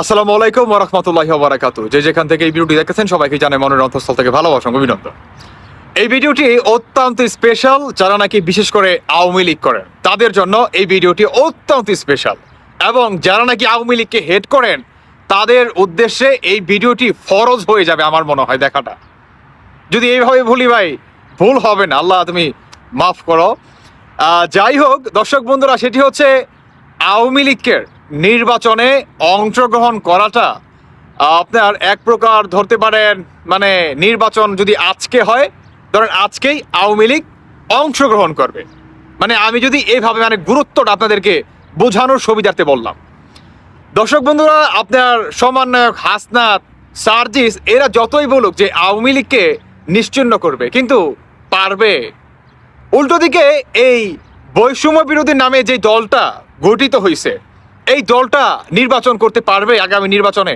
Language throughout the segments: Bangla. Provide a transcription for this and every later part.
আসসালামু আলাইকুম ওরহমতুল্লাহ বারাকাতু যে যেখান থেকে এই ভিডিওটি দেখেছেন, সবাইকে জানে মনের অন্তঃস্থল থেকে ভালোবাসা অভিনন্দন। এই ভিডিওটি অত্যন্ত স্পেশাল যারা নাকি বিশেষ করে আওয়ামী লীগ করেন, তাদের জন্য এই ভিডিওটি অত্যন্ত স্পেশাল এবং যারা নাকি আওয়ামী লীগকে হেড করেন, তাদের উদ্দেশ্যে এই ভিডিওটি ফরজ হয়ে যাবে আমার মনে হয় দেখাটা। যদি এইভাবে ভুলি ভাই, ভুল হবে না, আল্লাহ তুমি মাফ করো। যাই হোক, দর্শক বন্ধুরা, সেটি হচ্ছে আওয়ামী লীগের নির্বাচনে অংশগ্রহণ করাটা আপনার এক প্রকার ধরতে পারেন মানে নির্বাচন যদি আজকে হয়, ধরেন আজকেই আওয়ামী লীগ অংশগ্রহণ করবে। মানে আমি যদি এইভাবে মানে গুরুত্বটা আপনাদেরকে বোঝানোর সুবিধার্থে বললাম। দর্শক বন্ধুরা, আপনার সমন্বয়ক হাসনাত, সার্জিস, এরা যতই বলুক যে আওয়ামী লীগকে নিশ্চিন্ন করবে, কিন্তু পারবে। উল্টো দিকে এই বৈষম্য বিরোধী নামে যে দলটা গঠিত হয়েছে এই দলটা নির্বাচন করতে পারবে আগামী নির্বাচনে?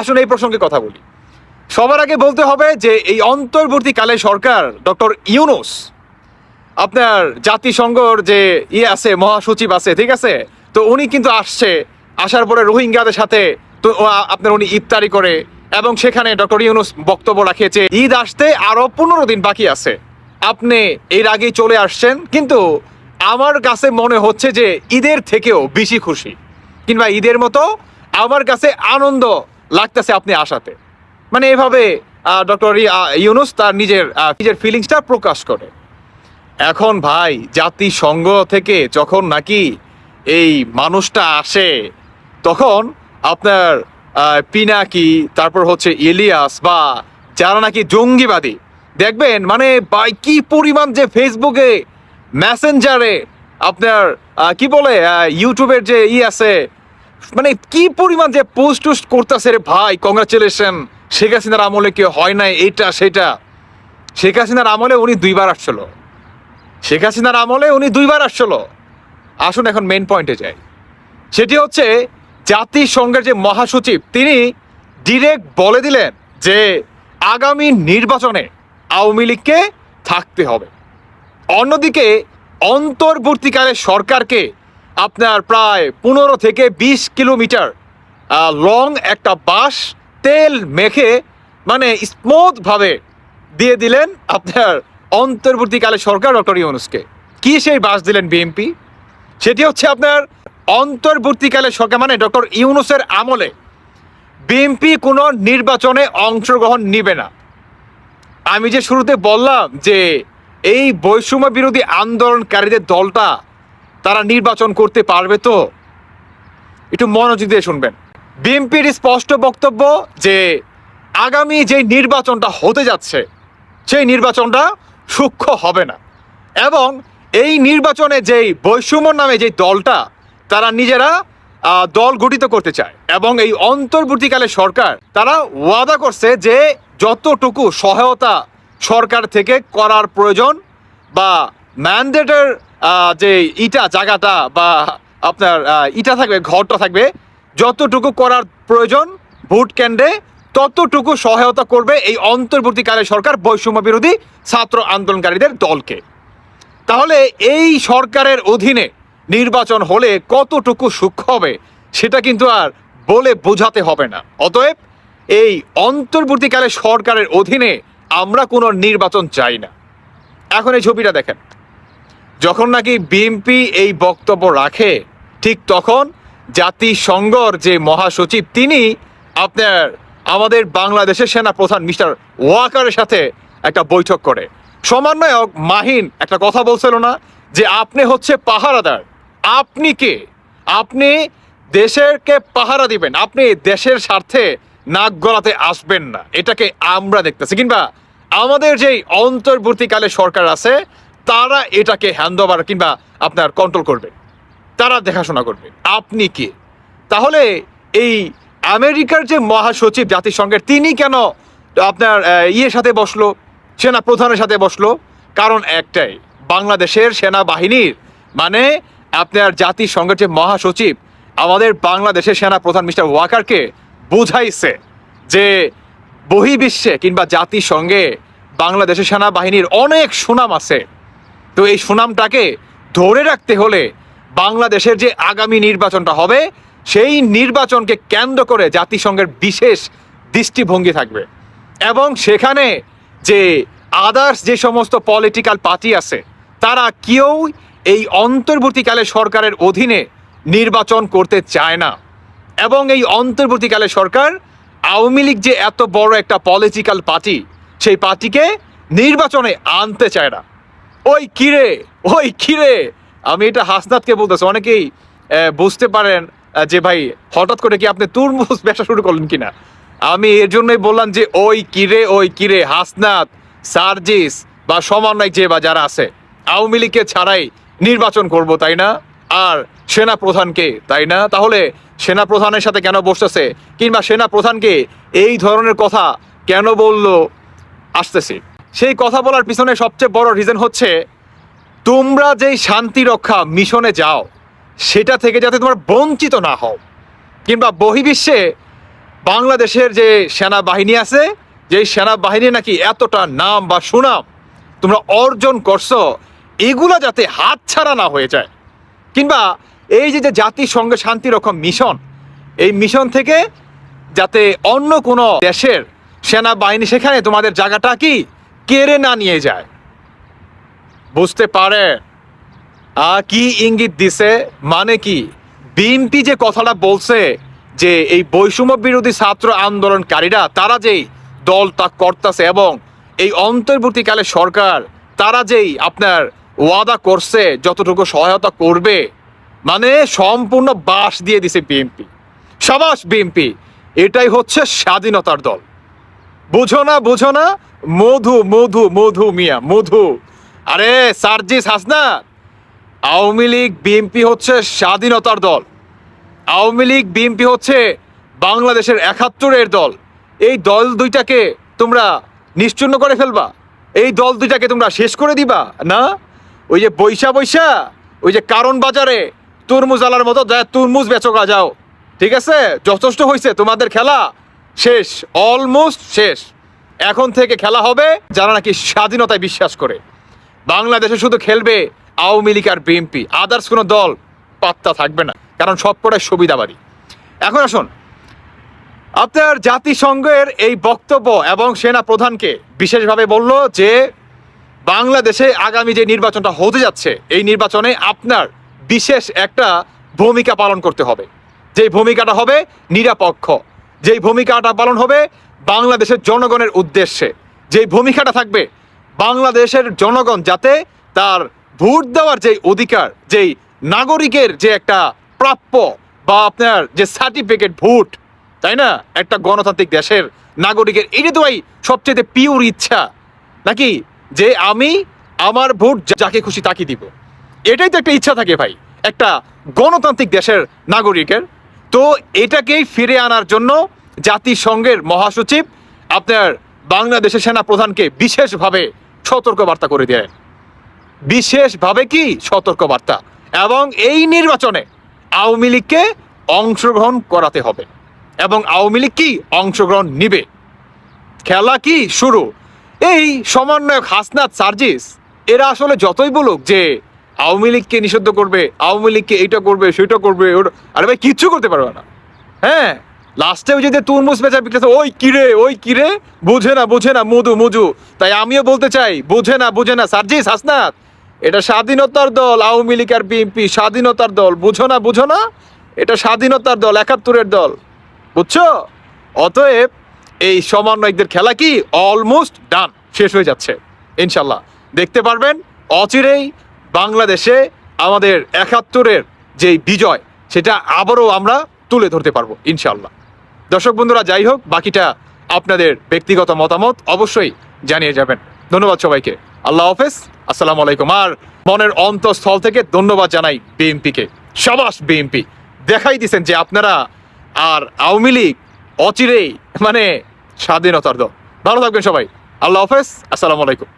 আসুন এই প্রসঙ্গে কথা বলি। সবার আগে বলতে হবে যে এই অন্তর্বর্তীকালে সরকার ডক্টর ইউনুস, আপনার জাতিসংঘর যে ইয়ে আছে, মহাসচিব আছে, ঠিক আছে? তো উনি কিন্তু আসছে, আসার পরে রোহিঙ্গাদের সাথে তো আপনার উনি ইফতারি করে এবং সেখানে ডক্টর ইউনুস বক্তব্য রাখিয়েছে, ঈদ আসতে আরও পনেরো দিন বাকি আছে। আপনি এর আগেই চলে আসছেন, কিন্তু আমার কাছে মনে হচ্ছে যে ঈদের থেকেও বেশি খুশি। কিংবা ঈদের মতো আমার কাছে আনন্দ লাগতেছে আপনি আসাতে। মানে এভাবে ডক্টর ইউনুস তার নিজের নিজের ফিলিংসটা প্রকাশ করে। এখন ভাই, জাতিসংঘ থেকে যখন নাকি এই মানুষটা আসে, তখন আপনার পিনাকি, তারপর হচ্ছে ইলিয়াস বা যারা নাকি জঙ্গিবাদী, দেখবেন মানে বাই কি পরিমাণ যে ফেসবুকে মেসেঞ্জারে আপনার কি বলে ইউটিউবের যে ই আছে মানে কি পরিমাণ যে পোস্ট টোস্ট করতেছে রে ভাই কংগ্রাচুলেশন শেখ হাসিনার আমলে কেউ হয় নাই এটা সেটা। শেখ হাসিনার আমলে উনি দুইবার আসছিল। শেখ হাসিনার আমলে উনি দুইবার আসছিল। আসুন এখন মেন পয়েন্টে যাই। সেটি হচ্ছে, জাতিসংঘের যে মহাসচিব, তিনি ডিরেক্ট বলে দিলেন যে আগামী নির্বাচনে আওয়ামী লীগকে থাকতে হবে। অন্যদিকে, অন্তর্বর্তীকালে সরকারকে আপনার প্রায় পনেরো থেকে বিশ কিলোমিটার লং একটা বাস তেল মেখে মানে স্মুথভাবে দিয়ে দিলেন আপনার অন্তর্বর্তীকালে সরকার ডক্টর ইউনুসকে। কি সেই বাস দিলেন বিএনপি সেটি হচ্ছে আপনার অন্তর্বর্তীকালে সরকার মানে ডক্টর ইউনুসের আমলে বিএনপি কোনো নির্বাচনে অংশগ্রহণ নিবে না। আমি যে শুরুতে বললাম যে এই বৈষম্য বিরোধী আন্দোলনকারীদের দলটা তারা নির্বাচন করতে পারবে তো? একটু মনোযোগ দিয়ে শুনবেন। বিএনপির স্পষ্ট বক্তব্য যে, আগামী যে নির্বাচনটা হতে যাচ্ছে, সেই নির্বাচনটা সূক্ষ্ম হবে না। এবং এই নির্বাচনে যেই বৈষম্য নামে যে দলটা, তারা নিজেরা দল গঠিত করতে চায়। এবং এই অন্তর্বর্তীকালে সরকার, তারা ওয়াদা করছে যে, যতটুকু সহায়তা সরকার থেকে করার প্রয়োজন বা ম্যান্ডেটের যে ইটা জায়গাটা বা আপনার ইটা থাকবে, ঘরটা থাকবে, যতটুকু করার প্রয়োজন ভোট কেন্দ্রে, ততটুকু সহায়তা করবে এই অন্তর্বর্তীকালে সরকার বৈষম্য বিরোধী ছাত্র আন্দোলনকারীদের দলকে। তাহলে এই সরকারের অধীনে নির্বাচন হলে কতটুকু সূক্ষ্ম হবে, সেটা কিন্তু আর বলে বোঝাতে হবে না। অতএব এই অন্তর্বর্তীকালে সরকারের অধীনে আমরা কোনো নির্বাচন চাই না। এখন এই ছবিটা দেখেন। যখন নাকি বিএনপি এই বক্তব্য রাখে, ঠিক তখন জাতিসংঘর যে মহাসচিব, তিনি আপনার আমাদের বাংলাদেশের সেনা প্রধান মিস্টার ওয়াকারের সাথে একটা বৈঠক করে। সমন্বয়ক মাহিন একটা কথা বলছিল না যে আপনি হচ্ছে পাহারাদার। আপনি কে? আপনি দেশেরকে পাহারা দিবেন। আপনি দেশের স্বার্থে নাক গলাতে আসবেন না। এটাকে আমরা দেখতেছি। কিংবা আমাদের যেই অন্তর্বর্তীকালে সরকার আছে তারা এটাকে হ্যান্ড ওভার কিংবা আপনার কন্ট্রোল করবে। তারা দেখাশোনা করবে। আপনি কে? তাহলে এই আমেরিকার যে মহাসচিব জাতিসংঘের, তিনি কেন আপনার ইয়ের সাথে বসল, সেনা প্রধানের সাথে বসল? কারণ একটাই, বাংলাদেশের সেনাবাহিনীর মানে আপনার জাতিসংঘের যে মহাসচিব, আমাদের বাংলাদেশের সেনা প্রধান মিস্টার ওয়াকারকে বুঝাইছে যে বহির্বিশ্বে কিংবা জাতিসংঘে বাংলাদেশের সেনাবাহিনীর অনেক সুনাম আছে। তো এই সুনামটাকে ধরে রাখতে হলে বাংলাদেশের যে আগামী নির্বাচনটা হবে, সেই নির্বাচনকে কেন্দ্র করে জাতিসংঘের বিশেষ দৃষ্টিভঙ্গি থাকবে। এবং সেখানে যে আদার্স যে সমস্ত পলিটিক্যাল পার্টি আছে, তারা কেউ এই অন্তর্বর্তীকালে সরকারের অধীনে নির্বাচন করতে চায় না। এবং এই অন্তর্বর্তীকালে সরকার আওয়ামী লীগ যে এত বড় একটা পলিটিক্যাল পার্টি সেই পার্টিকে নির্বাচনে আনতে চায় না। ওই কিরে ওই কিরে। আমি এটা হাসনাতকে বলতেছি, অনেকেই বুঝতে পারেন যে ভাই, হঠাৎ করে কি আপনি তুরমুজ ব্যবসা শুরু করলেন কিনা? আমি এর জন্যই বললাম যে, ওই কিরে ওই কিরে, হাসনাত, সার্জিস বা সমন্বয় যে বা যারা আছে, আওয়ামী লীগকে ছাড়াই নির্বাচন করব, তাই না? আর সেনা প্রধানকে তাই না? তাহলে সেনা প্রধানের সাথে কেন বসতেছে? কিংবা সেনা প্রধানকে এই ধরনের কথা কেন বলল? আসতেছি। সেই কথা বলার পিছনে সবচেয়ে বড় রিজন হচ্ছে, তোমরা যেই শান্তি রক্ষা মিশনে যাও, সেটা থেকে যাতে তোমার বঞ্চিত না হও। কিংবা বহির্বিশ্বে বাংলাদেশের যে সেনাবাহিনী আছে, যেই সেনাবাহিনী নাকি এতটা নাম বা সুনাম তোমরা অর্জন করছ, এগুলা যাতে হাতছাড়া না হয়ে যায়। কিংবা এই যে যে জাতিসংঘ শান্তি রক্ষা মিশন এই মিশন থেকে যাতে অন্য কোনো দেশের সেনাবাহিনী সেখানে তোমাদের জায়গাটা কি কেড়ে না নিয়ে যায়। বুঝতে পারে? কি ইঙ্গিত দিছে? মানে কি? বিএনপি যে কথাটা বলছে যে এই বৈষম্য বিরোধী ছাত্র আন্দোলনকারীরা, তারা যেই দল তা করতেছে এবং এই অন্তর্বর্তীকালে সরকার, তারা যেই আপনার ওয়াদা করছে, যতটুকু সহায়তা করবে মানে সম্পূর্ণ বাস দিয়ে দিছে বিএনপি। সাবাস বিএনপি, এটাই হচ্ছে স্বাধীনতার দল। বুঝো না বুঝো না মধু মধু মধু মিয়া, মধু। আরে সার্জিস হাসনাত আওয়ামী লীগ বিএনপি হচ্ছে স্বাধীনতার দল। আওয়ামী লীগ বিএনপি হচ্ছে বাংলাদেশের একাত্তরের দল। এই দল দুইটাকে তোমরা নিশ্চূন্য করে ফেলবা। এই দল দুইটাকে তোমরা শেষ করে দিবা, না? ওই যে বৈশা বৈশা, ওই যে কারণ বাজারে তরমুজ আলার মতো তরমুজ বেচকা যাও। ঠিক আছে? যথেষ্ট হয়েছে তোমাদের খেলা। শেষ অলমোস্ট শেষ। এখন থেকে খেলা হবে যারা নাকি স্বাধীনতায় বিশ্বাস করে। বাংলাদেশে শুধু খেলবে আওয়ামী লীগ আর বিএনপি, আদার্স কোনো দল পাত্তা থাকবে না, কারণ সবকটাই সুবিধাবাদী। এখন আসুন, আপনার জাতিসংঘের এই বক্তব্য এবং সেনা প্রধানকে বিশেষভাবে বলল যে, বাংলাদেশে আগামী যে নির্বাচনটা হতে যাচ্ছে, এই নির্বাচনে আপনার বিশেষ একটা ভূমিকা পালন করতে হবে। যেই ভূমিকাটা হবে নিরাপক্ষ যেই ভূমিকাটা পালন হবে বাংলাদেশের জনগণের উদ্দেশ্যে। যেই ভূমিকাটা থাকবে বাংলাদেশের জনগণ যাতে তার ভোট দেওয়ার যে অধিকার, যেই নাগরিকের যে একটা প্রাপ্য বা আপনার যে সার্টিফিকেট ভোট, তাই না? একটা গণতান্ত্রিক দেশের নাগরিকের এটা তো সবচেয়ে পিওর ইচ্ছা। নাকি? যে আমি আমার ভোট যাকে খুশি তাকে দিব। এটাই তো একটা ইচ্ছা থাকে ভাই, একটা গণতান্ত্রিক দেশের নাগরিকের। তো এটাকেই ফিরে আনার জন্য জাতিসংঘের মহাসচিব আপনার বাংলাদেশের সেনা প্রধানকে বিশেষভাবে সতর্কবার্তা করে দেয়। বিশেষভাবে কি? সতর্কবার্তা। এবং এই নির্বাচনে আওয়ামী লীগকে অংশগ্রহণ করাতে হবে। এবং আওয়ামী লীগ কি? অংশগ্রহণ নিবে। খেলা কি? শুরু। এই সমন্বয়ক হাসনাত সার্জিস, এরা আসলে যতই বলুক যে আওয়ামী লীগকে নিষিদ্ধ করবে, আওয়ামী লীগকে এইটা করবে সেটা করবে ওটা আরে ভাই, কিচ্ছু করতে পারবে না। হ্যাঁ লাস্টে ওই যে তুরমুজ বেচা বিক্রেতা ওই কিরে ওই কিরে বুঝে না বুঝে না, মধু মধু। তাই আমিও বলতে চাই, বুঝে না বুঝে না। সার্জিস, হাসনাত, এটা স্বাধীনতার দল, আওয়ামী লীগ আর বিএনপি, স্বাধীনতার দল। বুঝো না বুঝো না, এটা স্বাধীনতার দল, একাত্তরের দল। বুঝছ? অতএব এই সমন্বয়কদের খেলা কি? অলমোস্ট ডান শেষ হয়ে যাচ্ছে। ইনশাল্লাহ। দেখতে পারবেন, অচিরেই বাংলাদেশে আমাদের একাত্তরের যেই বিজয়, সেটা আবারও আমরা তুলে ধরতে পারব ইনশাল্লাহ দর্শক বন্ধুরা, যাই হোক, বাকিটা আপনাদের ব্যক্তিগত মতামত অবশ্যই জানিয়ে যাবেন। ধন্যবাদ সবাইকে। আল্লাহ হাফেজ, আসসালামু আলাইকুম। আর মনের অন্তঃস্থল থেকে ধন্যবাদ জানাই বিএনপিকে। সাবাস বিএনপি। দেখাই দিছেন যে আপনারা আর আওয়ামী লীগ অচিরেই মানে স্বাধীনতার দল। ভালো থাকবেন সবাই। আল্লাহ হাফেজ, আসসালামু আলাইকুম।